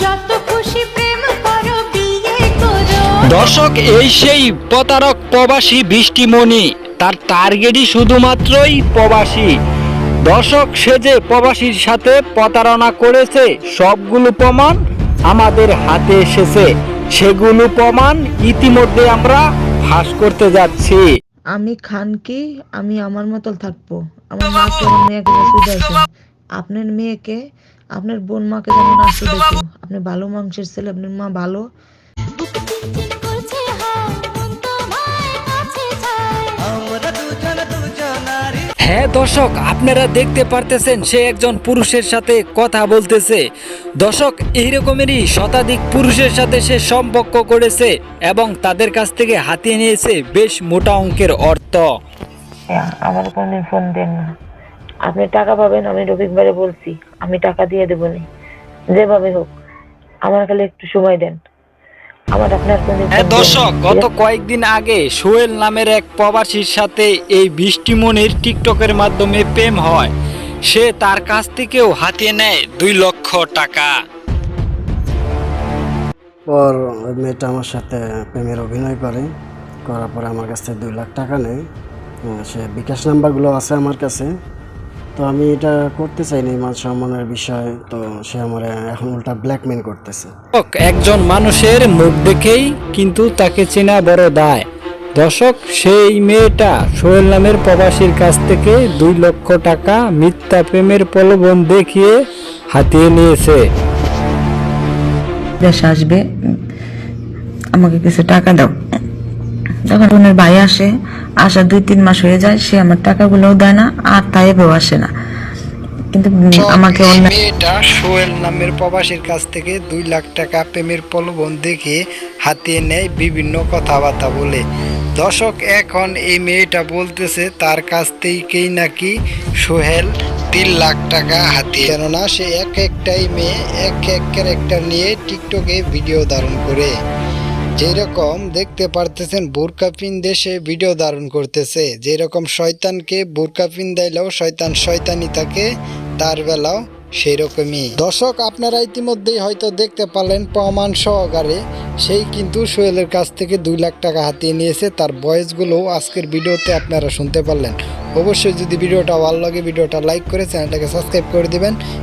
যত খুশি প্রেম করো বিয়ে করো। দর্শক এই সেই প্রতারক প্রবাসী বৃষ্টিমণি তার টার্গেটই শুধুমাত্রই প্রবাসী। দর্শক সে যে প্রবাসীর সাথে প্রতারণা করেছে সবগুলো প্রমাণ আমাদের হাতে এসেছে। সেগুলো প্রমাণ ইতিমধ্যে আমরা ফাঁস করতে যাচ্ছি। আমি খান কি আমি আমার মতো থাকব। আমার মাকে আমার মেয়েকে সুদাইছেন আপনার মেয়েকে আপনার বোন মাকে যেন না দেখো আপনি ভালো মাংসের ছেলে আপনার মা ভালো। হ্যাঁ দর্শক আপনারা দেখতে পারতেছেন সে একজন পুরুষের সাথে কথা বলতেছে। দর্শক এইরকমেরই শতাধিক পুরুষের সাথে সে সম্পর্ক করেছে এবং তাদের কাছ থেকে হাতিয়ে নিয়েছে বেশ মোটা অঙ্কের অর্থ। আমার কোনো ফোন দেন না। আপনি টাকা পাবেন আমি রফিক ভাইরে বলছি আমি টাকা দিয়ে দেবো নি যেভাবে হোক আমার খালি একটু সময় দেন। আমার আপনার হ্যাঁ দর্শক গত কয়েকদিন আগে সোহেল নামের এক প্রবাসীর সাথে এই বৃষ্টিমণির টিকটকের মাধ্যমে প্রেম হয়। সে তার কাছ থেকেও হাতিয়ে নেয় দুই লক্ষ টাকা। পর ওই মেয়েটা আমার সাথে প্রেমের অভিনয় করে করার পরে আমার কাছ থেকে দুই লাখ টাকা নেয়। সে বিকাশ নাম্বারগুলো আছে আমার কাছে। তো আমি এটা করতে চাই চাইনি মান সম্মানের বিষয় তো সে আমার এখন উল্টা ব্ল্যাকমেল করতেছে। একজন মানুষের মুখ দেখেই কিন্তু তাকে চেনা বড় দায়। দর্শক সেই মেয়েটা সোহেল নামের প্রবাসীর কাছ থেকে দুই লক্ষ টাকা মিথ্যা প্রেমের প্রলোভন দেখিয়ে হাতিয়ে নিয়েছে। দেশ আসবে আমাকে কিছু টাকা দাও। তখন বোনের ভাই আসে আসা দুই তিন মাস হয়ে যায় সে আমার টাকাগুলোও দেয় না আর তাইবেও আসে না। কিন্তু আমাকে অন্য মেয়েটা সোহেল নামের প্রবাসীর কাছ থেকে দুই লাখ টাকা প্রেমের প্রলোভন দেখে হাতিয়ে নেয় বিভিন্ন কথাবার্তা বলে। দর্শক এখন এই মেয়েটা বলতেছে তার কাছ থেকেই নাকি সোহেল তিন লাখ টাকা হাতিয়ে কেননা সে এক একটাই মেয়ে এক এক ক্যারেক্টার নিয়ে টিকটকে ভিডিও ধারণ করে। যেরকম দেখতে পারতেছেন বোরকা পিন দেশে ভিডিও ধারণ করতেছে, যেরকম শয়তানকে বোরকা পিন দিলেও শয়তান শয়তানি থাকে, তার বেলাও সেই রকমই দর্শক, আপনারা ইতিমধ্যেই হয়তো দেখতে পারলেন প্রমাণ সহকারে, সেই কিন্তু সোহেলের কাছ থেকে দুই লাখ টাকা হাতিয়ে নিয়েছে, তার ভয়েসগুলো আজকের ভিডিওতে আপনারা শুনতে পারলেন। অবশ্যই যদি ভিডিওটা ভালো লাগে, ভিডিওটা লাইক করে চ্যানেলটাকে সাবস্ক্রাইব করে দিবেন।